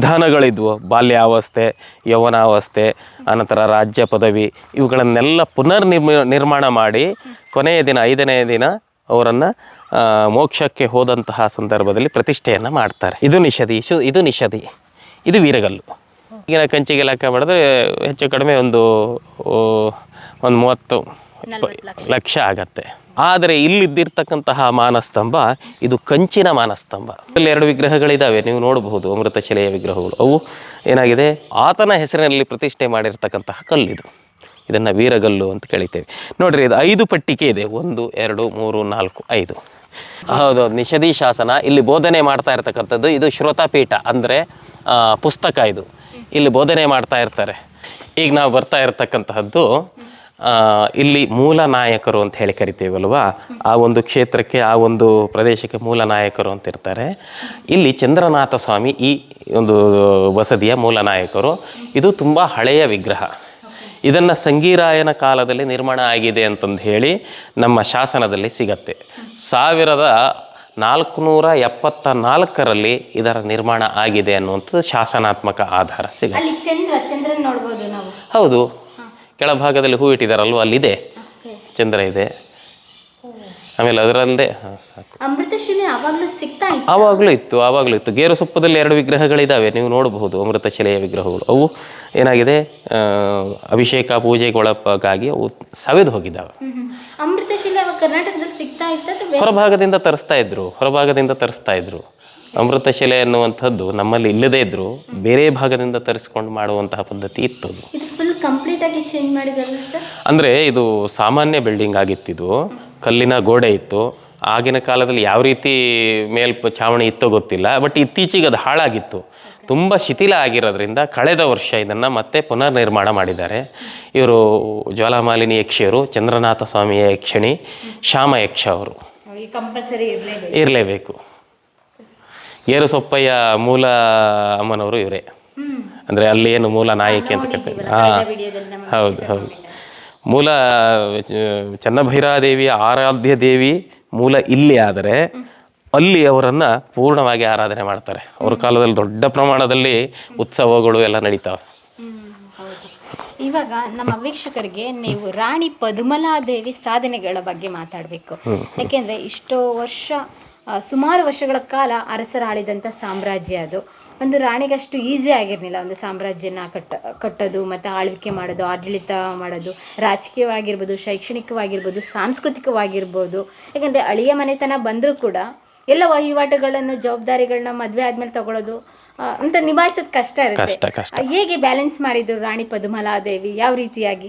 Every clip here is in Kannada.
ವಿಧಾನಗಳಿದ್ವು. ಬಾಲ್ಯಾವಸ್ಥೆ ಯೌವನಾವಸ್ಥೆ ಅನಂತರ ರಾಜ್ಯ ಪದವಿ ಇವುಗಳನ್ನೆಲ್ಲ ಪುನರ್ ನಿರ್ಮ ನಿರ್ಮಾಣ ಮಾಡಿ ಕೊನೆಯ ದಿನ ಐದನೆಯ ದಿನ ಅವರನ್ನು ಮೋಕ್ಷಕ್ಕೆ ಹೋದಂತಹ ಸಂದರ್ಭದಲ್ಲಿ ಪ್ರತಿಷ್ಠೆಯನ್ನು ಮಾಡ್ತಾರೆ. ಇದು ನಿಷಧಿ ಶು- ಇದು ನಿಷಧಿ ಇದು ವೀರಗಲ್ಲು. ಈಗಿನ ಕಂಚಿಗೆ ಲೆಕ್ಕ ಮಾಡಿದ್ರೆ ಹೆಚ್ಚು ಕಡಿಮೆ ಒಂದು ಒಂದು ಮೂವತ್ತು ಲಕ್ಷ ಆಗತ್ತೆ. ಆದರೆ ಇಲ್ಲಿದ್ದಿರ್ತಕ್ಕಂತಹ ಮಾನಸ್ತಂಭ ಇದು ಕಂಚಿನ ಮಾನಸ್ತಂಭ. ಇಲ್ಲಿ ಎರಡು ವಿಗ್ರಹಗಳಿದ್ದಾವೆ ನೀವು ನೋಡಬಹುದು ಅಮೃತಶಿಲೆಯ ವಿಗ್ರಹಗಳು. ಅವು ಏನಾಗಿದೆ? ಆತನ ಹೆಸರಿನಲ್ಲಿ ಪ್ರತಿಷ್ಠೆ ಮಾಡಿರ್ತಕ್ಕಂತಹ ಕಲ್ಲಿದು. ಇದನ್ನು ವೀರಗಲ್ಲು ಅಂತ ಕೇಳಿತೇವೆ ನೋಡಿರಿ, ಇದು ಐದು ಪಟ್ಟಿಕೆ ಇದೆ. ಒಂದು, ಎರಡು, ಮೂರು, ನಾಲ್ಕು, ಐದು. ಹೌದು ನಿಷಧಿ ಶಾಸನ. ಇಲ್ಲಿ ಬೋಧನೆ ಮಾಡ್ತಾ ಇರ್ತಕ್ಕಂಥದ್ದು ಇದು ಶ್ರೋತಾಪೀಠ, ಅಂದರೆ ಪುಸ್ತಕ ಇದು. ಇಲ್ಲಿ ಬೋಧನೆ ಮಾಡ್ತಾ ಇರ್ತಾರೆ. ಈಗ ನಾವು ಬರ್ತಾ ಇರತಕ್ಕಂತಹದ್ದು ಇಲ್ಲಿ ಮೂಲ ನಾಯಕರು ಅಂತ ಹೇಳಿ ಕರಿತೀವಲ್ವಾ? ಆ ಒಂದು ಕ್ಷೇತ್ರಕ್ಕೆ ಆ ಒಂದು ಪ್ರದೇಶಕ್ಕೆ ಮೂಲ ನಾಯಕರು ಅಂತ ಇರ್ತಾರೆ. ಇಲ್ಲಿ ಚಂದ್ರನಾಥ ಸ್ವಾಮಿ ಈ ಒಂದು ಬಸದಿಯ ಮೂಲ ನಾಯಕರು. ಇದು ತುಂಬ ಹಳೆಯ ವಿಗ್ರಹ. ಇದನ್ನು ಸಂಗೀರಾಯನ ಕಾಲದಲ್ಲಿ ನಿರ್ಮಾಣ ಆಗಿದೆ ಅಂತಂದು ಹೇಳಿ ನಮ್ಮ ಶಾಸನದಲ್ಲಿ ಸಿಗತ್ತೆ. ಸಾವಿರದ ನಾಲ್ಕುನೂರ ಎಪ್ಪತ್ತ ನಾಲ್ಕರಲ್ಲಿ ಇದರ ನಿರ್ಮಾಣ ಆಗಿದೆ ಅನ್ನುವಂಥದ್ದು ಶಾಸನಾತ್ಮಕ ಆಧಾರ ಸಿಗುತ್ತೆ. ಹೌದು. ಕೆಳಭಾಗದಲ್ಲಿ ಹೂ ಇಟ್ಟಿದ್ದಾರಲ್ವ ಅಲ್ಲಿದೆ. ಚಂದ್ರ ಇದೆ. ಆಮೇಲೆ ಅದರಲ್ಲದೆ ಸಾಕು. ಅಮೃತಶಿಲೆ ಅವಾಗ್ಲೂ ಸಿಗ್ತಾ ಇತ್ತು? ಆವಾಗಲೂ ಇತ್ತು ಆವಾಗಲೂ ಇತ್ತು. ಗೇರು ಸೊಪ್ಪದಲ್ಲಿ ಎರಡು ವಿಗ್ರಹಗಳಿದ್ದಾವೆ ನೀವು ನೋಡಬಹುದು ಅಮೃತಶಿಲೆಯ ವಿಗ್ರಹಗಳು. ಅವು ಏನಾಗಿದೆ? ಅಭಿಷೇಕ ಪೂಜೆಗೊಳಗಾಗಿ ಅವು ಸವೆದು ಹೋಗಿದ್ದಾವೆ. ಅಮೃತಶಿಲೆ ಕರ್ನಾಟಕದಲ್ಲಿ ಸಿಗ್ತಾ ಇತ್ತು ಹೊರಭಾಗದಿಂದ ತರಿಸ್ತಾ ಇದ್ರು ಹೊರಭಾಗದಿಂದ ತರಿಸ್ತಾ ಇದ್ರು. ಅಮೃತಶಿಲೆ ಅನ್ನುವಂಥದ್ದು ನಮ್ಮಲ್ಲಿ ಇಲ್ಲದೇ ಇದ್ರು ಬೇರೆ ಭಾಗದಿಂದ ತರಿಸ್ಕೊಂಡು ಮಾಡುವಂತಹ ಪದ್ಧತಿ ಇತ್ತು ಅದು ಇದು ಫುಲ್ ಕಂಪ್ಲೀಟ್ ಆಗಿ ಚೇಂಜ್ ಮಾಡಿದ್ರಲ್ಲ ಸರ್ ಅಂದರೆ ಇದು ಸಾಮಾನ್ಯ ಬಿಲ್ಡಿಂಗ್ ಆಗಿತ್ತಿದು ಕಲ್ಲಿನ ಗೋಡೆ ಇತ್ತು ಆಗಿನ ಕಾಲದಲ್ಲಿ ಯಾವ ರೀತಿ ಮೇಲ್ ಛಾವಣಿ ಇತ್ತೋ ಗೊತ್ತಿಲ್ಲ ಬಟ್ ಇತ್ತೀಚೆಗೆ ಅದು ಹಾಳಾಗಿತ್ತು. ತುಂಬ ಶಿಥಿಲ ಆಗಿರೋದ್ರಿಂದ ಕಳೆದ ವರ್ಷ ಇದನ್ನು ಮತ್ತೆ ಪುನರ್ ನಿರ್ಮಾಣ ಮಾಡಿದ್ದಾರೆ. ಇವರು ಜ್ವಾಲಾಮಾಲಿನಿ ಯಕ್ಷಿಯರು ಚಂದ್ರನಾಥ ಸ್ವಾಮಿಯ ಯಕ್ಷಣಿ ಶ್ಯಾಮ ಯಕ್ಷ ಅವರು. ಕಂಪಲ್ಸರಿ ಇರಲೇಬೇಕು. ಏರುಸೊಪ್ಪಯ್ಯ ಏರು ಸೊಪ್ಪಯ್ಯ ಮೂಲ ಅಮ್ಮನವರು ಇವರೇ. ಅಂದರೆ ಅಲ್ಲಿ ಏನು ಮೂಲ ನಾಯಕಿ ಅಂತ ಕೇಳ್ತೇವೆ ಹಾಂ ಹೌದು ಹೌದು. ಮೂಲ ಚನ್ನಭೈರಾದೇವಿಯ ಆರಾಧ್ಯ ದೇವಿ ಮೂಲ ಇಲ್ಲಿ ಆದರೆ ಅಲ್ಲಿ ಅವರನ್ನು ಪೂರ್ಣವಾಗಿ ಆರಾಧನೆ ಮಾಡ್ತಾರೆ. ಅವ್ರ ಕಾಲದಲ್ಲಿ ದೊಡ್ಡ ಪ್ರಮಾಣದಲ್ಲಿ ಉತ್ಸವಗಳು ಎಲ್ಲ ನಡೀತಾವೆ. ಇವಾಗ ನಮ್ಮ ವೀಕ್ಷಕರಿಗೆ ನೀವು ರಾಣಿ ಪದ್ಮಲಾದೇವಿ ಸಾಧನೆಗಳ ಬಗ್ಗೆ ಮಾತಾಡಬೇಕು. ಯಾಕೆಂದ್ರೆ ಇಷ್ಟೋ ವರ್ಷ ಸುಮಾರು ವರ್ಷಗಳ ಕಾಲ ಅರಸರಾಳಿದಂಥ ಸಾಮ್ರಾಜ್ಯ ಅದು. ಒಂದು ರಾಣಿಗಷ್ಟು ಈಸಿ ಆಗಿರಲಿಲ್ಲ ಒಂದು ಸಾಮ್ರಾಜ್ಯನ ಕಟ್ಟ ಕಟ್ಟೋದು ಮತ್ತು ಆಳ್ವಿಕೆ ಮಾಡೋದು ಆಡಳಿತ ಮಾಡೋದು ರಾಜಕೀಯವಾಗಿರ್ಬೋದು ಶೈಕ್ಷಣಿಕವಾಗಿರ್ಬೋದು ಸಾಂಸ್ಕೃತಿಕವಾಗಿರ್ಬೋದು ಯಾಕಂದರೆ ಅಳಿಯ ಮನೆತನ ಬಂದರೂ ಕೂಡ ಎಲ್ಲ ವಹಿವಾಟುಗಳನ್ನು ಜವಾಬ್ದಾರಿಗಳನ್ನ ಮದುವೆ ಆದ್ಮೇಲೆ ತಗೊಳ್ಳೋದು ಅಂತ ನಿಭಾಯಿಸೋದು ಕಷ್ಟ ಇರುತ್ತೆ. ಹೇಗೆ ಬ್ಯಾಲೆನ್ಸ್ ಮಾಡಿದ್ರು ರಾಣಿ ಪದ್ಮಲಾದೇವಿ? ಯಾವ ರೀತಿಯಾಗಿ?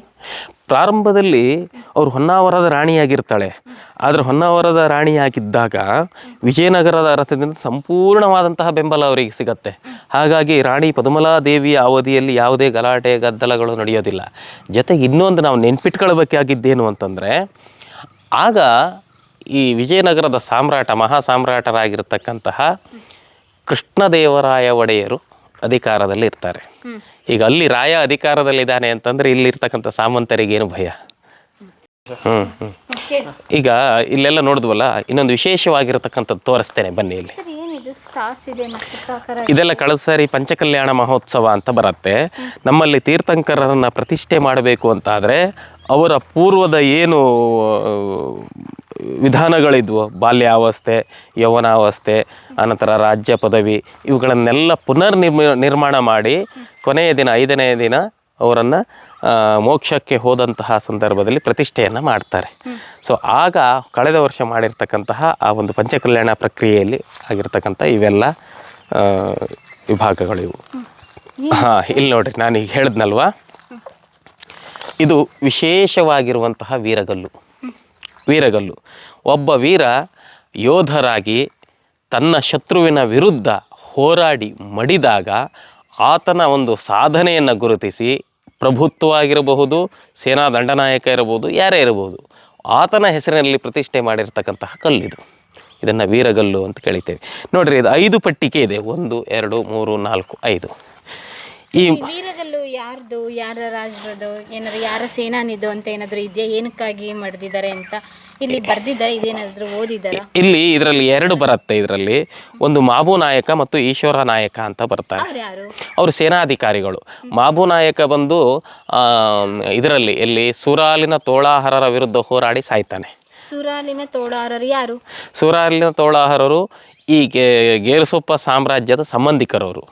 ಪ್ರಾರಂಭದಲ್ಲಿ ಅವರು ಹೊನ್ನಾವರದ ರಾಣಿಯಾಗಿರ್ತಾಳೆ. ಆದರೆ ಹೊನ್ನಾವರದ ರಾಣಿಯಾಗಿದ್ದಾಗ ವಿಜಯನಗರದ ಅರಸದಿಂದ ಸಂಪೂರ್ಣವಾದಂತಹ ಬೆಂಬಲ ಅವರಿಗೆ ಸಿಗತ್ತೆ. ಹಾಗಾಗಿ ರಾಣಿ ಪದ್ಮಲಾದೇವಿಯ ಅವಧಿಯಲ್ಲಿ ಯಾವುದೇ ಗಲಾಟೆ ಗದ್ದಲಗಳು ನಡೆಯೋದಿಲ್ಲ. ಜೊತೆಗೆ ಇನ್ನೊಂದು ನಾವು ನೆನ್ಪಿಟ್ಕೊಳ್ಬೇಕಾಗಿದ್ದೇನು ಅಂತಂದರೆ, ಆಗ ಈ ವಿಜಯನಗರದ ಸಾಮ್ರಾಟ ಮಹಾ ಸಾಮ್ರಾಟರಾಗಿರ್ತಕ್ಕಂತಹ ಕೃಷ್ಣದೇವರಾಯ ಒಡೆಯರು ಅಧಿಕಾರದಲ್ಲಿ ಇರ್ತಾರೆ. ಈಗ ಅಲ್ಲಿ ರಾಯ ಅಧಿಕಾರದಲ್ಲಿದ್ದಾನೆ ಅಂತಂದ್ರೆ ಇಲ್ಲಿರ್ತಕ್ಕಂಥ ಸಾಮಂತರಿಗೇನು ಭಯ? ಹ್ಮ್ ಹ್ಮ್. ಈಗ ಇಲ್ಲೆಲ್ಲ ನೋಡಿದ್ವಲ್ಲ ಇನ್ನೊಂದು ವಿಶೇಷವಾಗಿರತಕ್ಕಂಥದ್ದು ತೋರಿಸ್ತೇನೆ ಬನ್ನಿ ಇಲ್ಲಿ. ಇದೆಲ್ಲ ಕಳೆದ ಸಾರಿ ಪಂಚಕಲ್ಯಾಣ ಮಹೋತ್ಸವ ಅಂತ ಬರುತ್ತೆ. ನಮ್ಮಲ್ಲಿ ತೀರ್ಥಂಕರರನ್ನ ಪ್ರತಿಷ್ಠೆ ಮಾಡಬೇಕು ಅಂತಾದರೆ ಅವರ ಪೂರ್ವದ ಏನು ವಿಧಾನಗಳಿದ್ವು. ಬಾಲ್ಯಾವಸ್ಥೆ ಯೌವನಾವಸ್ಥೆ ಆನಂತರ ರಾಜ್ಯ ಪದವಿ ಇವುಗಳನ್ನೆಲ್ಲ ಪುನರ್ ನಿರ್ಮ ನಿರ್ಮಾಣ ಮಾಡಿ ಕೊನೆಯ ದಿನ ಐದನೆಯ ದಿನ ಅವರನ್ನು ಮೋಕ್ಷಕ್ಕೆ ಹೋದಂತಹ ಸಂದರ್ಭದಲ್ಲಿ ಪ್ರತಿಷ್ಠೆಯನ್ನು ಮಾಡ್ತಾರೆ. ಸೊ ಆಗ ಕಳೆದ ವರ್ಷ ಮಾಡಿರ್ತಕ್ಕಂತಹ ಆ ಒಂದು ಪಂಚಕಲ್ಯಾಣ ಪ್ರಕ್ರಿಯೆಯಲ್ಲಿ ಆಗಿರ್ತಕ್ಕಂಥ ಇವೆಲ್ಲ ವಿಭಾಗಗಳಿವು ಹಾಂ ಇಲ್ಲಿ ನೋಡಿರಿ ನಾನು ಈಗ ಹೇಳಿದ್ನಲ್ವಾ ಇದು ವಿಶೇಷವಾಗಿರುವಂತಹ ವೀರಗಲ್ಲು. ವೀರಗಲ್ಲು. ಒಬ್ಬ ವೀರ ಯೋಧರಾಗಿ ತನ್ನ ಶತ್ರುವಿನ ವಿರುದ್ಧ ಹೋರಾಡಿ ಮಡಿದಾಗ ಆತನ ಒಂದು ಸಾಧನೆಯನ್ನು ಗುರುತಿಸಿ ಪ್ರಭುತ್ವ ಆಗಿರಬಹುದು ಸೇನಾ ದಂಡನಾಯಕ ಇರಬಹುದು, ಯಾರೇ ಇರಬಹುದು, ಆತನ ಹೆಸರಿನಲ್ಲಿ ಪ್ರತಿಷ್ಠೆ ಮಾಡಿರ್ತಕ್ಕಂತಹ ಕಲ್ಲಿದು ಇದನ್ನು ವೀರಗಲ್ಲು ಅಂತ ಕೇಳಿತೇವೆ ನೋಡಿರಿ, ಇದು ಐದು ಪಟ್ಟಿಕೆ ಇದೆ. ಒಂದು, ಎರಡು, ಮೂರು, ನಾಲ್ಕು, ಐದು. ಈ ವೀರಗಲ್ಲು ಯಾರ್ದು? ಯಾರ ರಾಜರದು ಏನಾದ್ರು ಯಾರ ಸೇನಾನಿದು ಅಂತ ಏನಾದ್ರು ಇದೆಯಾ? ಏನಕ್ಕಾಗಿ ಮಾಡ್ದಿದ್ದಾರೆ ಅಂತ? ಇಲ್ಲಿ ಬರ್ದಿದ್ದಾರೆ ಇದೇನಾದ್ರು ಓದಿದಾರ ಇಲ್ಲಿ ಇದರಲ್ಲಿ ಎರಡು ಬರುತ್ತೆ. ಇದರಲ್ಲಿ ಒಂದು ಮಾಬು ನಾಯಕ ಮತ್ತು ಈಶ್ವರ ನಾಯಕ ಅಂತ ಬರ್ತಾರೆ. ಅವ್ರು ಯಾರು? ಅವರು ಸೇನಾಧಿಕಾರಿಗಳು. ಮಾಬು ನಾಯಕ ಬಂದು ಆ, ಇದರಲ್ಲಿ ಇಲ್ಲಿ ಸುರಾಲಿನ ತೋಳಾಹರರ ವಿರುದ್ಧ ಹೋರಾಡಿ ಸಾಯ್ತಾನೆ. ಸುರಾಲಿನ ತೋಳಾರರು ಯಾರು? ಸುರಾಲಿನ ತೋಳಾಹರರು ಈ ಗೇರುಸೊಪ್ಪ ಸಾಮ್ರಾಜ್ಯದ ಸಂಬಂಧಿಕರವರು.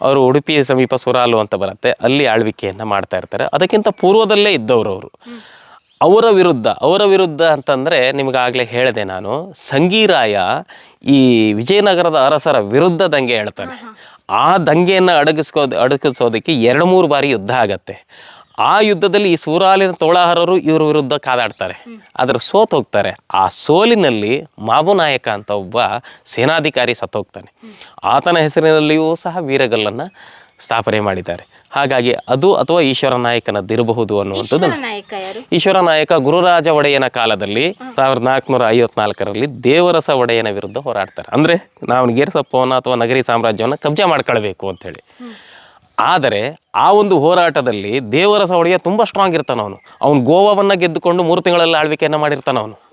ಅವರು ಉಡುಪಿ ಸಮೀಪ ಸುರಾಲು ಅಂತ ಬರುತ್ತೆ. ಅಲ್ಲಿ ಆಳ್ವಿಕೆಯನ್ನು ಮಾಡ್ತಾ ಇರ್ತಾರೆ. ಅದಕ್ಕಿಂತ ಪೂರ್ವದಲ್ಲೇ ಇದ್ದವರು ಅವರು. ಅವರ ವಿರುದ್ಧ ಅವರ ವಿರುದ್ಧ ಅಂತಂದರೆ ನಿಮಗಾಗಲೇ ಹೇಳಿದೆ ನಾನು ಸಂಗೀರಾಯ ಈ ವಿಜಯನಗರದ ಅರಸರ ವಿರುದ್ಧ ದಂಗೆ ಹೇಳ್ತಾನೆ. ಆ ದಂಗೆಯನ್ನು ಅಡಗಿಸ್ಕೋ ಅಡಗಿಸೋದಕ್ಕೆ ಎರಡು ಮೂರು ಬಾರಿ ಯುದ್ಧ ಆಗತ್ತೆ. ಆ ಯುದ್ಧದಲ್ಲಿ ಈ ಸೂರಾಲಿನ ತೋಳಾಹಾರರು ಇವರ ವಿರುದ್ಧ ಕಾದಾಡ್ತಾರೆ. ಆದ್ರೆ ಸೋತ್ ಹೋಗ್ತಾರೆ. ಆ ಸೋಲಿನಲ್ಲಿ ಮಾಬು ನಾಯಕ ಅಂತ ಒಬ್ಬ ಸೇನಾಧಿಕಾರಿ ಸತ್ತೋಗ್ತಾನೆ ಆತನ ಹೆಸರಿನಲ್ಲಿಯೂ ಸಹ ವೀರಗಲ್ಲನ್ನು ಸ್ಥಾಪನೆ ಮಾಡಿದ್ದಾರೆ. ಹಾಗಾಗಿ ಅದು ಅಥವಾ ಈಶ್ವರ ನಾಯಕನದ್ದಿರಬಹುದು ಅನ್ನುವಂಥದ್ದು ಈಶ್ವರ ನಾಯಕ ಗುರುರಾಜ ಒಡೆಯನ ಕಾಲದಲ್ಲಿ ಸಾವಿರದ ನಾಲ್ಕುನೂರ ಐವತ್ನಾಲ್ಕರಲ್ಲಿ ದೇವರಸ ಒಡೆಯನ ವಿರುದ್ಧ ಹೋರಾಡ್ತಾರೆ. ಅಂದ್ರೆ ನಾವು ಗೇರ್ಸಪ್ಪವನ್ನು ಅಥವಾ ನಗರಿ ಸಾಮ್ರಾಜ್ಯವನ್ನು ಕಬ್ಜಾ ಮಾಡ್ಕೊಳ್ಬೇಕು ಅಂತೇಳಿ ಆದರೆ ಆ ಒಂದು ಹೋರಾಟದಲ್ಲಿ ದೇವರ ಸವಳಿಗೆ ತುಂಬ ಸ್ಟ್ರಾಂಗ್ ಇರ್ತಾನೆ ಅವನು. ಅವ್ನು ಗೋವಾವನ್ನು ಗೆದ್ದುಕೊಂಡು ಮೂರು ತಿಂಗಳಲ್ಲಿ ಆಳ್ವಿಕೆಯನ್ನು ಮಾಡಿರ್ತಾನೆ ಅವನು.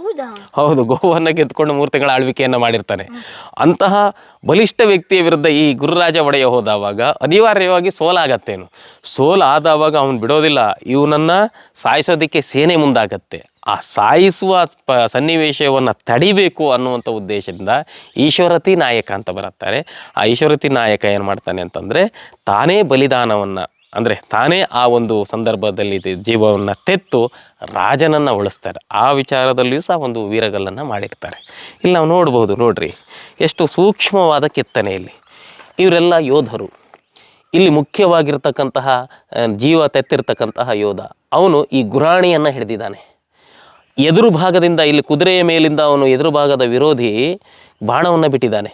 ಹೌದಾ ಗೋವನ್ನು ಗೆದ್ದುಕೊಂಡು ಮೂರು ತಿಂಗಳ ಆಳ್ವಿಕೆಯನ್ನು ಮಾಡಿರ್ತಾನೆ. ಅಂತಹ ಬಲಿಷ್ಠ ವ್ಯಕ್ತಿಯ ವಿರುದ್ಧ ಈ ಗುರುರಾಜ ಒಡೆಯ ಹೋದಾವಾಗ ಅನಿವಾರ್ಯವಾಗಿ ಸೋಲಾಗತ್ತೇನು ಸೋಲಾದವಾಗ ಅವನು ಬಿಡೋದಿಲ್ಲ. ಇವನನ್ನು ಸಾಯಿಸೋದಕ್ಕೆ ಸೇನೆ ಮುಂದಾಗತ್ತೆ. ಆ ಸಾಯಿಸುವ ಸನ್ನಿವೇಶವನ್ನು ತಡಿಬೇಕು ಅನ್ನುವಂಥ ಉದ್ದೇಶದಿಂದ ಈಶ್ವರತಿ ನಾಯಕ ಅಂತ ಬರುತ್ತಾರೆ. ಆ ಈಶ್ವರತಿ ನಾಯಕ ಏನು ಮಾಡ್ತಾನೆ ಅಂತಂದರೆ ತಾನೇ ಬಲಿದಾನವನ್ನು ಅಂದರೆ ತಾನೇ ಆ ಒಂದು ಸಂದರ್ಭದಲ್ಲಿ ಜೀವವನ್ನು ತೆತ್ತು ರಾಜನನ್ನು ಉಳಿಸ್ತಾರೆ. ಆ ವಿಚಾರದಲ್ಲಿಯೂ ಸಹ ಒಂದು ವೀರಗಲ್ಲನ್ನು ಮಾಡಿರ್ತಾರೆ. ಇಲ್ಲಿ ನಾವು ನೋಡ್ಬೋದು ನೋಡ್ರಿ, ಎಷ್ಟು ಸೂಕ್ಷ್ಮವಾದ ಕೆತ್ತನೆಯಲ್ಲಿ ಇವರೆಲ್ಲ ಯೋಧರು. ಇಲ್ಲಿ ಮುಖ್ಯವಾಗಿರ್ತಕ್ಕಂತಹ ಜೀವ ತೆತ್ತಿರ್ತಕ್ಕಂತಹ ಯೋಧ. ಅವನು ಈ ಗುರಾಣಿಯನ್ನು ಹಿಡಿದಿದ್ದಾನೆ. ಎದುರು ಭಾಗದಿಂದ ಇಲ್ಲಿ ಕುದುರೆಯ ಮೇಲಿಂದ ಅವನು ಎದುರು ಭಾಗದ ವಿರೋಧಿ ಬಾಣವನ್ನು ಬಿಟ್ಟಿದ್ದಾನೆ.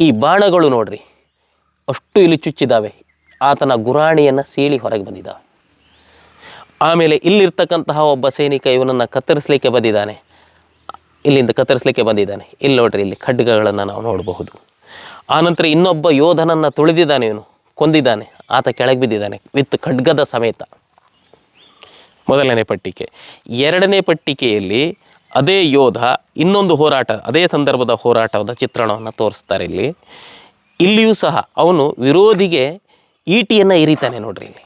ಈ ಬಾಣಗಳು ನೋಡ್ರಿ, ಅಷ್ಟು ಇಲ್ಲಿ ಚುಚ್ಚಿದ್ದಾವೆ. ಆತನ ಗುರಾಣಿಯನ್ನು ಸೀಳಿ ಹೊರಗೆ ಬಂದಿದ್ದ ಆಮೇಲೆ ಇಲ್ಲಿರ್ತಕ್ಕಂತಹ ಒಬ್ಬ ಸೈನಿಕ ಇವನನ್ನು ಕತ್ತರಿಸಲಿಕ್ಕೆ ಬಂದಿದ್ದಾನೆ. ಇಲ್ಲಿಂದ ಕತ್ತರಿಸಲಿಕ್ಕೆ ಬಂದಿದ್ದಾನೆ. ಇಲ್ಲಿ ನೋಡ್ರಿ, ಇಲ್ಲಿ ಖಡ್ಗಗಳನ್ನು ನಾವು ನೋಡಬಹುದು. ಆನಂತರ ಇನ್ನೊಬ್ಬ ಯೋಧನನ್ನು ತುಳಿದಿದ್ದಾನೆ ಇವನು. ಕೊಂದಿದ್ದಾನೆ. ಆತ ಕೆಳಗೆ ಬಿದ್ದಿದ್ದಾನೆ. ವಿತ್ ಖಡ್ಗದ ಸಮೇತ. ಮೊದಲನೇ ಪಟ್ಟಿಕೆ. ಎರಡನೇ ಪಟ್ಟಿಕೆಯಲ್ಲಿ ಅದೇ ಯೋಧ ಇನ್ನೊಂದು ಹೋರಾಟ, ಅದೇ ಸಂದರ್ಭದ ಹೋರಾಟದ ಚಿತ್ರಣವನ್ನು ತೋರಿಸ್ತಾರೆ ಇಲ್ಲಿ. ಇಲ್ಲಿಯೂ ಸಹ ಅವನು ವಿರೋಧಿಗೆ ಈಟಿಯನ್ನು ಇರಿತಾನೆ ನೋಡ್ರಿ ಇಲ್ಲಿ.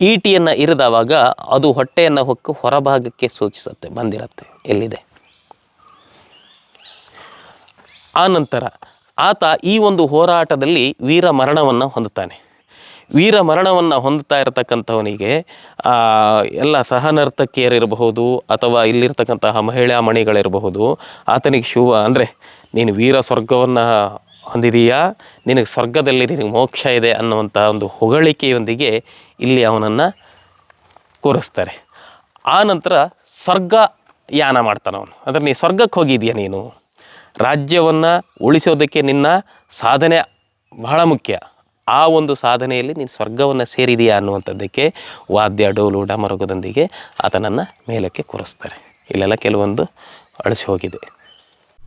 ಈಟಿಯನ್ನು ಇರಿದವಾಗ ಅದು ಹೊಟ್ಟೆಯನ್ನು ಹೊಕ್ಕು ಹೊರಭಾಗಕ್ಕೆ ಸೂಚಿಸುತ್ತೆ, ಬಂದಿರುತ್ತೆ, ಎಲ್ಲಿದೆ. ಆನಂತರ ಆತ ಈ ಒಂದು ಹೋರಾಟದಲ್ಲಿ ವೀರ ಮರಣವನ್ನು ಹೊಂದುತ್ತಾನೆ. ವೀರ ಮರಣವನ್ನು ಹೊಂದುತ್ತಾ ಇರತಕ್ಕಂಥವನಿಗೆ ಎಲ್ಲ ಸಹನರ್ತಕಿಯರಿರಬಹುದು ಅಥವಾ ಇಲ್ಲಿರ್ತಕ್ಕಂತಹ ಮಹಿಳಾ ಮಣಿಗಳಿರಬಹುದು, ಆತನಿಗೆ ಶುಭ ಅಂದರೆ ನೀನು ವೀರ ಸ್ವರ್ಗವನ್ನು ಹೊಂದಿದೀಯಾ? ನಿನಗೆ ಸ್ವರ್ಗದಲ್ಲಿ ನಿನಗೆ ಮೋಕ್ಷ ಇದೆ ಅನ್ನುವಂಥ ಒಂದು ಹೊಗಳಿಕೆಯೊಂದಿಗೆ ಇಲ್ಲಿ ಅವನನ್ನು ಕೂರಿಸ್ತಾರೆ. ಆ ನಂತರ ಸ್ವರ್ಗ ಯಾನ ಮಾಡ್ತಾನೆ ಅವನು. ಅಂದರೆ ನೀ ಸ್ವರ್ಗಕ್ಕೆ ಹೋಗಿದೀಯ ನೀನು? ರಾಜ್ಯವನ್ನು ಉಳಿಸೋದಕ್ಕೆ ನಿನ್ನ ಸಾಧನೆ ಬಹಳ ಮುಖ್ಯ. ಆ ಒಂದು ಸಾಧನೆಯಲ್ಲಿ ನೀನು ಸ್ವರ್ಗವನ್ನು ಸೇರಿದೆಯಾ ಅನ್ನುವಂಥದ್ದಕ್ಕೆ ವಾದ್ಯ, ಡೋಲು, ಡಮರುಗದೊಂದಿಗೆ ಆತನನ್ನು ಮೇಲಕ್ಕೆ ಕೂರಿಸ್ತಾರೆ. ಇಲ್ಲೆಲ್ಲ ಕೆಲವೊಂದು ಅಳಿಸಿ ಹೋಗಿದೆ.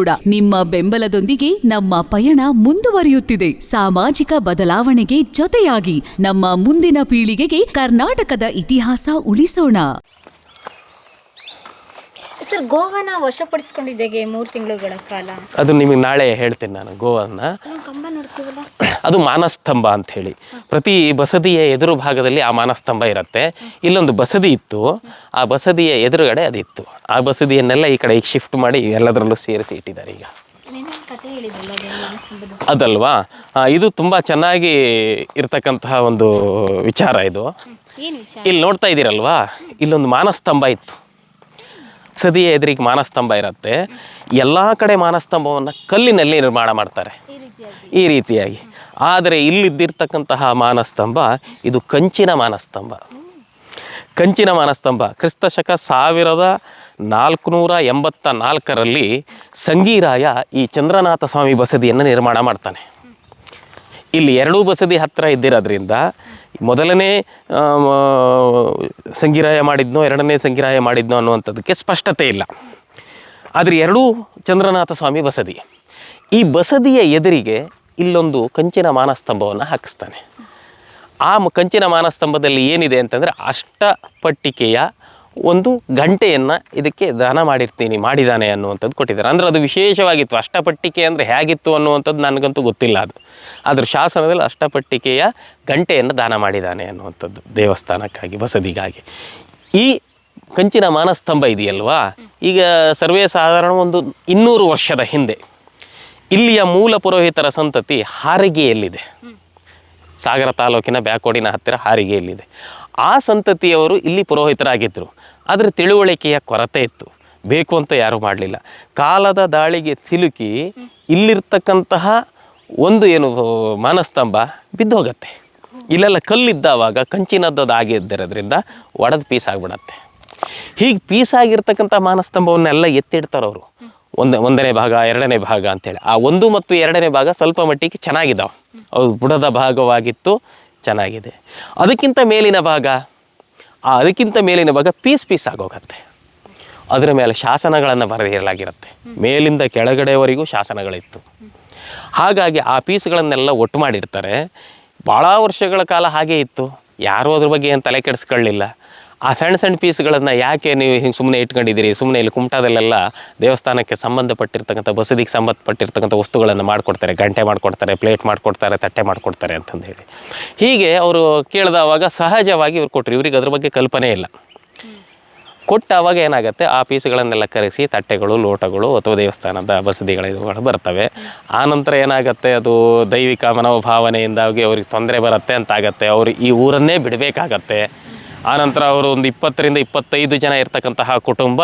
ಕೂಡ ನಿಮ್ಮ ಬೆಂಬಲದೊಂದಿಗೆ ನಮ್ಮ ಪಯಣ ಮುಂದುವರಿಯುತ್ತಿದೆ. ಸಾಮಾಜಿಕ ಬದಲಾವಣೆಗೆ ಜೊತೆಯಾಗಿ ನಮ್ಮ ಮುಂದಿನ ಪೀಳಿಗೆಗೆ ಕರ್ನಾಟಕದ ಇತಿಹಾಸ ಉಳಿಸೋಣ. ಸರ್ ಗೋವಾನ ವಶಪಡಿಸಿಕೊಂಡಿದ್ದೇಗೆ ಮೂರು ತಿಂಗಳುಗಳ ಕಾಲ? ಅದು ನಿಮಗೆ ನಾಳೆ ಹೇಳ್ತೇನೆ ನಾನು ಗೋವನ್ನ ಕಂಬ ನೋಡ್ತೀವಲ್ಲ? ಅದು ಮಾನಸ್ತಂಭ ಅಂತ ಹೇಳಿ ಪ್ರತಿ ಬಸದಿಯ ಎದುರು ಭಾಗದಲ್ಲಿ ಆ ಮಾನಸ್ತಂಭ ಇರುತ್ತೆ. ಇಲ್ಲೊಂದು ಬಸದಿ ಇತ್ತು. ಆ ಬಸದಿಯ ಎದುರುಗಡೆ ಅದಿತ್ತು. ಆ ಬಸದಿಯನ್ನೆಲ್ಲ ಈ ಕಡೆ ಈಗ ಶಿಫ್ಟ್ ಮಾಡಿ ಎಲ್ಲದರಲ್ಲೂ ಸೇರಿಸಿ ಇಟ್ಟಿದ್ದಾರೆ ಈಗ. ಅದಲ್ವಾ? ಇದು ತುಂಬ ಚೆನ್ನಾಗಿ ಇರ್ತಕ್ಕಂತಹ ಒಂದು ವಿಚಾರ ಇದು. ಇಲ್ಲಿ ನೋಡ್ತಾ ಇದ್ದೀರಲ್ವಾ? ಇಲ್ಲೊಂದು ಮಾನಸ್ತಂಭ ಇತ್ತು. ಸದಿಯ ಎದುರಿಗೆ ಮಾನಸ್ತಂಭ ಇರುತ್ತೆ. ಎಲ್ಲ ಕಡೆ ಮಾನಸ್ತಂಭವನ್ನು ಕಲ್ಲಿನಲ್ಲಿ ನಿರ್ಮಾಣ ಮಾಡ್ತಾರೆ. ಈ ರೀತಿಯಾಗಿ. ಆದರೆ ಇಲ್ಲಿದ್ದಿರ್ತಕ್ಕಂತಹ ಮಾನಸ್ತಂಭ ಇದು ಕಂಚಿನ ಮಾನಸ್ತಂಭ. ಕಂಚಿನ ಮಾನಸ್ತಂಭ. ಕ್ರಿಸ್ತ ಶಕ ಸಾವಿರದ ನಾಲ್ಕುನೂರ ಎಂಬತ್ತ ನಾಲ್ಕರಲ್ಲಿ ಸಂಗೀರಾಯ ಈ ಚಂದ್ರನಾಥ ಸ್ವಾಮಿ ಬಸದಿಯನ್ನು ನಿರ್ಮಾಣ ಮಾಡ್ತಾನೆ. ಇಲ್ಲಿ ಎರಡೂ ಬಸದಿ ಹತ್ತಿರ ಇದ್ದಿರೋದ್ರಿಂದ ಮೊದಲನೇ ಸಂಗಿರಾಯ ಮಾಡಿದ್ನೋ, ಎರಡನೇ ಸಂಗೀರಾಯ ಮಾಡಿದ್ನೋ ಅನ್ನುವಂಥದ್ದಕ್ಕೆ ಸ್ಪಷ್ಟತೆ ಇಲ್ಲ. ಆದರೆ ಎರಡೂ ಚಂದ್ರನಾಥ ಸ್ವಾಮಿ ಬಸದಿ. ಈ ಬಸದಿಯ ಎದುರಿಗೆ ಇಲ್ಲೊಂದು ಕಂಚಿನ ಮಾನಸ್ತಂಭವನ್ನು ಹಾಕಿಸ್ತಾನೆ. ಆ ಕಂಚಿನ ಮಾನಸ್ತಂಭದಲ್ಲಿ ಏನಿದೆ ಅಂತಂದರೆ ಅಷ್ಟಪಟ್ಟಿಕೆಯ ಒಂದು ಗಂಟೆಯನ್ನು ಇದಕ್ಕೆ ದಾನ ಮಾಡಿರ್ತೀನಿ ಮಾಡಿದ್ದಾನೆ ಅನ್ನುವಂಥದ್ದು ಕೊಟ್ಟಿದ್ದಾರೆ. ಅಂದರೆ ಅದು ವಿಶೇಷವಾಗಿತ್ತು. ಅಷ್ಟಪಟ್ಟಿಕೆ ಅಂದರೆ ಹೇಗಿತ್ತು ಅನ್ನುವಂಥದ್ದು ನನಗಂತೂ ಗೊತ್ತಿಲ್ಲ ಅದು. ಆದ್ರೆ ಶಾಸನದಲ್ಲಿ ಅಷ್ಟಪಟ್ಟಿಕೆಯ ಗಂಟೆಯನ್ನು ದಾನ ಮಾಡಿದ್ದಾನೆ ಅನ್ನುವಂಥದ್ದು ದೇವಸ್ಥಾನಕ್ಕಾಗಿ, ಬಸದಿಗಾಗಿ. ಈ ಕಂಚಿನ ಮಾನಸ್ತಂಭ ಇದೆಯಲ್ವಾ? ಈಗ ಸರ್ವೇ ಸಾಧಾರಣ ಒಂದು ಇನ್ನೂರು ವರ್ಷದ ಹಿಂದೆ ಇಲ್ಲಿಯ ಮೂಲ ಪುರೋಹಿತರ ಸಂತತಿ ಹಾರಿಗೆಯಲ್ಲಿದೆ. ಸಾಗರ ತಾಲೂಕಿನ ಬ್ಯಾಕೋಡಿನ ಹತ್ತಿರ ಹಾರಿಗೆಯಲ್ಲಿದೆ. ಆ ಸಂತತಿಯವರು ಇಲ್ಲಿ ಪುರೋಹಿತರಾಗಿದ್ದರು ಆದರೆ ತಿಳುವಳಿಕೆಯ ಕೊರತೆ ಇತ್ತು. ಬೇಕು ಅಂತ ಯಾರೂ ಮಾಡಲಿಲ್ಲ. ಕಾಲದ ದಾಳಿಗೆ ಸಿಲುಕಿ ಇಲ್ಲಿರ್ತಕ್ಕಂತಹ ಒಂದು ಏನು ಮಾನಸ್ತಂಭ ಬಿದ್ದೋಗತ್ತೆ. ಇಲ್ಲೆಲ್ಲ ಕಲ್ಲಿದ್ದಾವಾಗ ಕಂಚಿನದ್ದಾಗಿದ್ದರಿಂದ ಒಡೆದು ಪೀಸ್ ಆಗಿಬಿಡತ್ತೆ ಹೀಗೆ ಪೀಸ್ ಆಗಿರ್ತಕ್ಕಂಥ ಮಾನಸ್ತಂಭವನ್ನೆಲ್ಲ ಎತ್ತಿಡ್ತಾರೆ ಅವರು ಒಂದು, ಒಂದನೇ ಭಾಗ, ಎರಡನೇ ಭಾಗ ಅಂತೇಳಿ. ಆ ಒಂದು ಮತ್ತು ಎರಡನೇ ಭಾಗ ಸ್ವಲ್ಪ ಮಟ್ಟಿಗೆ ಚೆನ್ನಾಗಿದ್ದಾವೆ. ಅವು ಬುಡದ ಭಾಗವಾಗಿತ್ತು, ಚೆನ್ನಾಗಿದೆ. ಅದಕ್ಕಿಂತ ಮೇಲಿನ ಭಾಗ, ಆ ಅದಕ್ಕಿಂತ ಮೇಲಿನ ಭಾಗ ಪೀಸ್ ಪೀಸ್ ಆಗೋಗತ್ತೆ. ಅದರ ಮೇಲೆ ಶಾಸನಗಳನ್ನು ಬರೆದಿರಲಾಗಿರುತ್ತೆ. ಮೇಲಿಂದ ಕೆಳಗಡೆವರೆಗೂ ಶಾಸನಗಳಿತ್ತು. ಹಾಗಾಗಿ ಆ ಪೀಸ್ಗಳನ್ನೆಲ್ಲ ಒಟ್ಟು ಮಾಡಿರ್ತಾರೆ. ಭಾಳ ವರ್ಷಗಳ ಕಾಲ ಹಾಗೆ ಇತ್ತು. ಯಾರೂ ಅದ್ರ ಬಗ್ಗೆ ಏನು ತಲೆ ಕೆಡಿಸ್ಕೊಳ್ಳಿಲ್ಲ. ಆ ಸಣ್ಣ ಸಣ್ಣ ಪೀಸ್ಗಳನ್ನು ಯಾಕೆ ನೀವು ಹಿಂಗೆ ಸುಮ್ಮನೆ ಇಟ್ಕೊಂಡಿದ್ದೀರಿ? ಸುಮ್ಮನೆ ಇಲ್ಲಿ ಕುಮಟಾದಲ್ಲೆಲ್ಲ ದೇವಸ್ಥಾನಕ್ಕೆ ಸಂಬಂಧಪಟ್ಟಿರ್ತಕ್ಕಂಥ, ಬಸದಿಗೆ ಸಂಬಂಧಪಟ್ಟಿರ್ತಕ್ಕಂಥ ವಸ್ತುಗಳನ್ನು ಮಾಡಿಕೊಡ್ತಾರೆ. ಗಂಟೆ ಮಾಡಿಕೊಡ್ತಾರೆ, ಪ್ಲೇಟ್ ಮಾಡಿಕೊಡ್ತಾರೆ, ತಟ್ಟೆ ಮಾಡಿಕೊಡ್ತಾರೆ ಅಂತಂದು ಹೇಳಿ ಹೀಗೆ ಅವರು ಕೇಳಿದವಾಗ ಸಹಜವಾಗಿ ಇವ್ರು ಕೊಟ್ಟರು ಇವ್ರಿಗೆ ಅದ್ರ ಬಗ್ಗೆ ಕಲ್ಪನೆ ಇಲ್ಲ. ಕೊಟ್ಟಾವಾಗ ಏನಾಗುತ್ತೆ? ಆ ಪೀಸುಗಳನ್ನೆಲ್ಲ ಕರೆಸಿ ತಟ್ಟೆಗಳು, ಲೋಟಗಳು ಅಥವಾ ದೇವಸ್ಥಾನದ ಬಸದಿಗಳ ಇವುಗಳು ಬರ್ತವೆ. ಆನಂತರ ನಂತರ ಏನಾಗುತ್ತೆ? ಅದು ದೈವಿಕ ಮನೋಭಾವನೆಯಿಂದಾಗಿ ಅವ್ರಿಗೆ ತೊಂದರೆ ಬರುತ್ತೆ ಅಂತ ಆಗುತ್ತೆ. ಅವರು ಈ ಊರನ್ನೇ ಬಿಡಬೇಕಾಗತ್ತೆ. ಆನಂತರ ಅವರು ಒಂದು ಇಪ್ಪತ್ತರಿಂದ ಇಪ್ಪತ್ತೈದು ಜನ ಇರ್ತಕ್ಕಂತಹ ಕುಟುಂಬ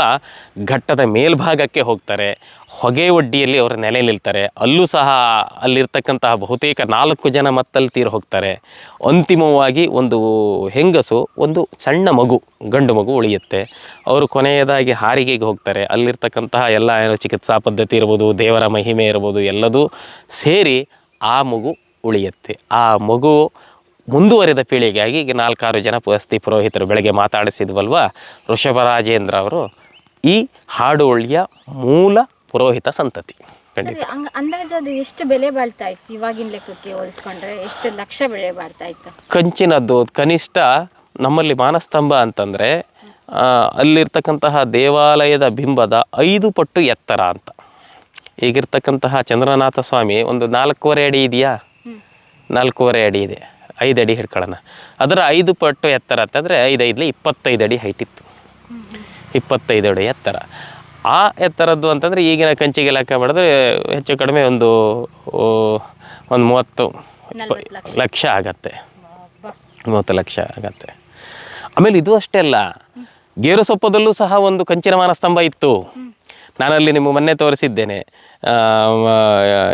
ಘಟ್ಟದ ಮೇಲ್ಭಾಗಕ್ಕೆ ಹೋಗ್ತಾರೆ. ಹೊಗೆ ಒಡ್ಡಿಯಲ್ಲಿ ಅವರು ನೆಲೆ ನಿಲ್ತಾರೆ. ಅಲ್ಲೂ ಸಹ ಅಲ್ಲಿರ್ತಕ್ಕಂತಹ ಬಹುತೇಕ ನಾಲ್ಕು ಜನ ಮತ್ತಲ್ಲಿ ತೀರು ಹೋಗ್ತಾರೆ. ಅಂತಿಮವಾಗಿ ಒಂದು ಹೆಂಗಸು, ಒಂದು ಸಣ್ಣ ಮಗು, ಗಂಡು ಮಗು ಉಳಿಯುತ್ತೆ. ಅವರು ಕೊನೆಯದಾಗಿ ಹಾರಿಗೆಗೆ ಹೋಗ್ತಾರೆ. ಅಲ್ಲಿರ್ತಕ್ಕಂತಹ ಎಲ್ಲ ಏನೋ ಚಿಕಿತ್ಸಾ ಪದ್ಧತಿ ಇರ್ಬೋದು, ದೇವರ ಮಹಿಮೆ ಇರ್ಬೋದು, ಎಲ್ಲದೂ ಸೇರಿ ಆ ಮಗು ಉಳಿಯುತ್ತೆ. ಆ ಮಗು ಮುಂದುವರೆದ ಪೀಳಿಗೆಯಾಗಿ ಈಗ ನಾಲ್ಕಾರು ಜನ ಪುಸ್ತಿ ಪುರೋಹಿತರು ಬೆಳಗ್ಗೆ ಮಾತಾಡಿಸಿದ್ವಲ್ವ? ಋಷಭರಾಜೇಂದ್ರ ಅವರು ಈ ಹಾಡುವಳ್ಳಿಯ ಮೂಲ ಪುರೋಹಿತ ಸಂತತಿ. ಖಂಡಿತ. ಅಂದಾಜು ಅದು ಎಷ್ಟು ಬೆಲೆ ಬಾಳ್ತಾ ಇತ್ತು ಇವಾಗಿನ ಲೆಕ್ಕಕ್ಕೆ ಹೋಲಿಸ್ಕೊಂಡ್ರೆ? ಎಷ್ಟು ಲಕ್ಷ ಬೆಲೆ ಬಾಳ್ತಾ ಇತ್ತು? ಕಂಚಿನದ್ದು ಕನಿಷ್ಠ ನಮ್ಮಲ್ಲಿ ಮಾನಸ್ತಂಭ ಅಂತಂದರೆ ಅಲ್ಲಿರ್ತಕ್ಕಂತಹ ದೇವಾಲಯದ ಬಿಂಬದ ಐದು ಪಟ್ಟು ಎತ್ತರ ಅಂತ. ಈಗಿರ್ತಕ್ಕಂತಹ ಚಂದ್ರನಾಥ ಸ್ವಾಮಿ ಒಂದು ನಾಲ್ಕೂವರೆ ಅಡಿ ಇದೆಯಾ? ನಾಲ್ಕೂವರೆ ಅಡಿ ಇದೆ. ಐದು ಅಡಿ ಹಿಡ್ಕೊಳ್ಳೋಣ. ಅದರ ಐದು ಪಟ್ಟು ಎತ್ತರ ಅಂತಂದರೆ ಐದು ಐದಲಿ ಇಪ್ಪತ್ತೈದು ಅಡಿ ಹೈಟ್ ಇತ್ತು. ಇಪ್ಪತ್ತೈದು ಅಡಿ ಎತ್ತರ. ಆ ಎತ್ತರದ್ದು ಅಂತಂದರೆ ಈಗಿನ ಕಂಚಿಗೆ ಲೆಕ್ಕ ಮಾಡಿದ್ರೆ ಹೆಚ್ಚು ಕಡಿಮೆ ಒಂದು ಒಂದು ಮೂವತ್ತು ಲಕ್ಷ. ಆಗತ್ತೆ. ಮೂವತ್ತು ಲಕ್ಷ ಆಗತ್ತೆ. ಆಮೇಲೆ ಇದು ಅಷ್ಟೇ ಅಲ್ಲ. ಗೇರು ಸೊಪ್ಪದಲ್ಲೂ ಸಹ ಒಂದು ಕಂಚಿನ ಮಾನಸ್ತಂಭ ಇತ್ತು. ನಾನಲ್ಲಿ ನಿಮ್ಮ ಮೊನ್ನೆ ತೋರಿಸಿದ್ದೇನೆ.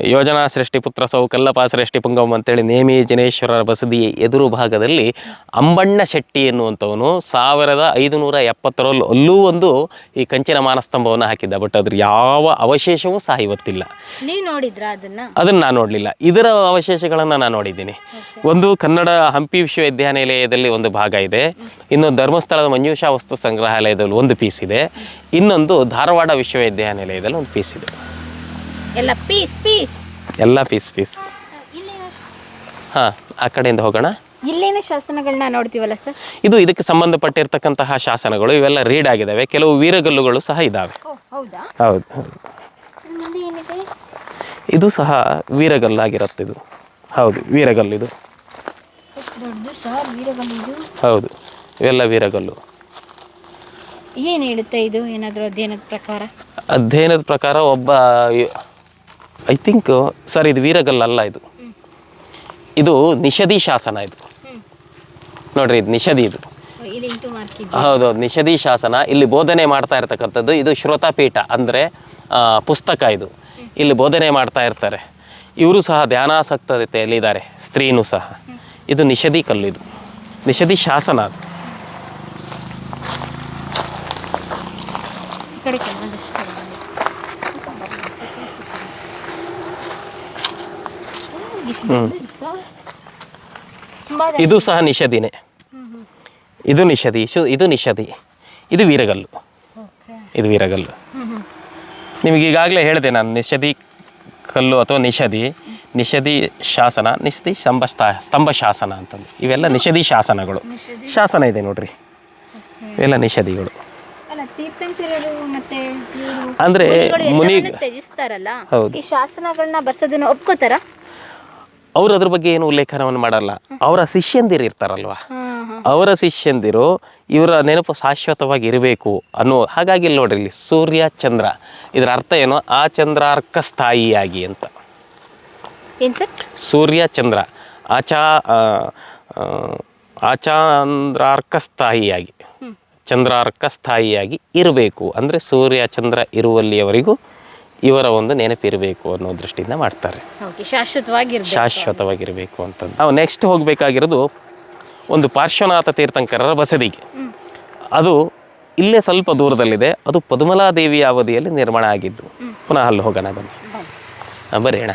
ಯೋಜನಾ ಶ್ರೇಷ್ಠಿ ಪುತ್ರ ಸೌ ಕಲ್ಲಪ ಶ್ರೇಷ್ಠಿ ಪುಂಗಮ್ ಅಂತೇಳಿ ನೇಮಿ ಜನೇಶ್ವರರ ಬಸದಿ ಎದುರು ಭಾಗದಲ್ಲಿ ಅಂಬಣ್ಣ ಶೆಟ್ಟಿ ಎನ್ನುವಂಥವನು ಸಾವಿರದ ಐದುನೂರ ಎಪ್ಪತ್ತರಲ್ಲಿ ಅಲ್ಲೂ ಒಂದು ಈ ಕಂಚಿನ ಮಾನಸ್ತಂಭವನ್ನು ಹಾಕಿದ್ದ. ಬಟ್ ಅದ್ರ ಯಾವ ಅವಶೇಷವೂ ಸಹ ಇವತ್ತಿಲ್ಲ. ನೀವು ನೋಡಿದ್ರಾ ಅದನ್ನ? ಅದನ್ನು ನಾನು ನೋಡಲಿಲ್ಲ. ಇದರ ಅವಶೇಷಗಳನ್ನು ನಾನು ನೋಡಿದ್ದೀನಿ. ಒಂದು ಕನ್ನಡ ಹಂಪಿ ವಿಶ್ವವಿದ್ಯಾನಿಲಯದಲ್ಲಿ ಒಂದು ಭಾಗ ಇದೆ. ಇನ್ನು ಧರ್ಮಸ್ಥಳದ ಮಂಜೂಷಾ ವಸ್ತು ಸಂಗ್ರಹಾಲಯದಲ್ಲಿ ಒಂದು ಪೀಸ್ ಇದೆ. ಇನ್ನೊಂದು ಧಾರವಾಡ ವಿಶ್ವವಿದ್ಯಾನಿಲಯದಲ್ಲಿ ಒಂದು ಪೀಸ್ ಇದೆ. ಎಲ್ಲ ಪೀಸ್ ಪೀಸ್. ಎಲ್ಲ ಪೀಸ್ ಪೀಸ್. ಹಾ ಆ ಕಡೆಯಿಂದ ಹೋಗೋಣ. ಇಲ್ಲಿನ ಶಾಸನಗಳನ್ನ ನೋಡ್ತೀವಲ್ಲ ಸರ್? ಇದು ಇದಕ್ಕೆ ಸಂಬಂಧಪಟ್ಟಿರ್ತಕ್ಕಂತಹ ಶಾಸನಗಳು ಇವೆಲ್ಲ ರೀಡ್ ಆಗಿದ್ದಾವೆ ಕೆಲವು ವೀರಗಲ್ಲುಗಳು ಸಹ ಇದ್ದಾವೆ ಓ ಹೌದಾ? ಹೌದು. ಇದು ಸಹ ವೀರಗಲ್ಲಾಗಿರುತ್ತೆ ಇದು. ಹೌದು ವೀರಗಲ್ಲು ಇದು? ಹೌದು ಇವೆಲ್ಲ ವೀರಗಲ್ಲು. ಏನು ಹೇಳುತ್ತೆ ಇದು? ಏನಾದರೂ ಅಧ್ಯಯನದ ಪ್ರಕಾರ? ಅಧ್ಯಯನದ ಪ್ರಕಾರ ಒಬ್ಬ ಐ ಥಿಂಕ್ ಸರ್ ಇದು ವೀರಗಲ್ಲ ಅಲ್ಲ ಇದು. ಇದು ನಿಷಧಿ ಶಾಸನ ಇದು. ನೋಡ್ರಿ ಇದು ನಿಷಧಿ ಇದು. ಹೌದೌದು ನಿಷದಿ ಶಾಸನ. ಇಲ್ಲಿ ಬೋಧನೆ ಮಾಡ್ತಾ ಇರ್ತಕ್ಕಂಥದ್ದು ಇದು ಶ್ರೋತಾಪೀಠ ಅಂದರೆ ಪುಸ್ತಕ ಇದು. ಇಲ್ಲಿ ಬೋಧನೆ ಮಾಡ್ತಾ ಇರ್ತಾರೆ. ಇವರು ಸಹ ಧ್ಯಾನಾಸಕ್ತತೆಯಲ್ಲಿದ್ದಾರೆ ಸ್ತ್ರೀನೂ ಸಹ. ಇದು ನಿಷಧಿ ಕಲ್ಲು ಇದು ನಿಷಧಿ ಶಾಸನ ಅದು ಈ ಕಡೆ ಕೆಲವೊಂದಿಷ್ಟು ತಗೊಂಡ್ಬನ್ನಿ. ತುಂಬಾ ಇದೆ. ಇದು ಸಹ ಹ್ಮ್. ಇದು ನಿಷದಿ ಇದು ನಿಷದಿ. ಇದು ವೀರಗಲ್ಲು. ಇದು ವೀರಗಲ್ಲು. ನಿಮಗೆ ಈಗಾಗಲೇ ಹೇಳಿದೆ ನಾನು ನಿಷದಿ ಕಲ್ಲು ಅಥವಾ ನಿಷದಿ ನಿಷದಿ ಶಾಸನ ನಿಷದಿ ಸ್ತಂಭ ಸ್ತಂಭ ಶಾಸನ ಅಂತಂದು. ಇವೆಲ್ಲ ನಿಷದಿ ಶಾಸನಗಳು. ಶಾಸನ ಇದೆ ನೋಡ್ರಿ. ಇವೆಲ್ಲ ನಿಷದಿಗಳು. ಅಂದ್ರೆ ಮುನಿ ಶಾಸನಗಳನ್ನ ಬರ್ಸೋದನ್ನ ಒಪ್ಕೋತಾರ? ಅವರು ಅದ್ರ ಬಗ್ಗೆ ಏನು ಉಲ್ಲೇಖನವನ್ನು ಮಾಡಲ್ಲ. ಅವರ ಶಿಷ್ಯಂದಿರು ಇರ್ತಾರಲ್ವ? ಅವರ ಶಿಷ್ಯಂದಿರು ಇವರ ನೆನಪು ಶಾಶ್ವತವಾಗಿ ಇರಬೇಕು ಅನ್ನೋ ಹಾಗಾಗಿ ನೋಡ್ರಿ ಇಲ್ಲಿ ಸೂರ್ಯ ಚಂದ್ರ. ಇದರ ಅರ್ಥ ಏನು? ಆ ಚಂದ್ರಾರ್ಕ ಸ್ಥಾಯಿಯಾಗಿ ಅಂತ. ಸೂರ್ಯ ಚಂದ್ರ. ಆಚಾ ಆಚಾಂದ್ರಾರ್ಕ ಸ್ಥಾಯಿಯಾಗಿ. ಚಂದ್ರಾರ್ಕ ಸ್ಥಾಯಿಯಾಗಿ ಇರಬೇಕು. ಅಂದರೆ ಸೂರ್ಯ ಚಂದ್ರ ಇರುವಲ್ಲಿಯವರೆಗೂ ಇವರ ಒಂದು ನೆನಪಿರಬೇಕು ಅನ್ನೋ ದೃಷ್ಟಿಯಿಂದ ಮಾಡ್ತಾರೆ. ಶಾಶ್ವತವಾಗಿರ್ಬೇಕು. ಶಾಶ್ವತವಾಗಿರಬೇಕು ಅಂತಂದು. ನಾವು ನೆಕ್ಸ್ಟ್ ಹೋಗಬೇಕಾಗಿರೋದು ಒಂದು ಪಾರ್ಶ್ವನಾಥ ತೀರ್ಥಂಕರರ ಬಸದಿಗೆ. ಅದು ಇಲ್ಲೇ ಸ್ವಲ್ಪ ದೂರದಲ್ಲಿದೆ. ಅದು ಪದುಮಲಾದೇವಿಯ ಅವಧಿಯಲ್ಲಿ ನಿರ್ಮಾಣ ಆಗಿದ್ದು. ಪುನಃ ಅಲ್ಲಿ ಹೋಗೋಣ ಬನ್ನಿ. ಬರೆಯೋಣ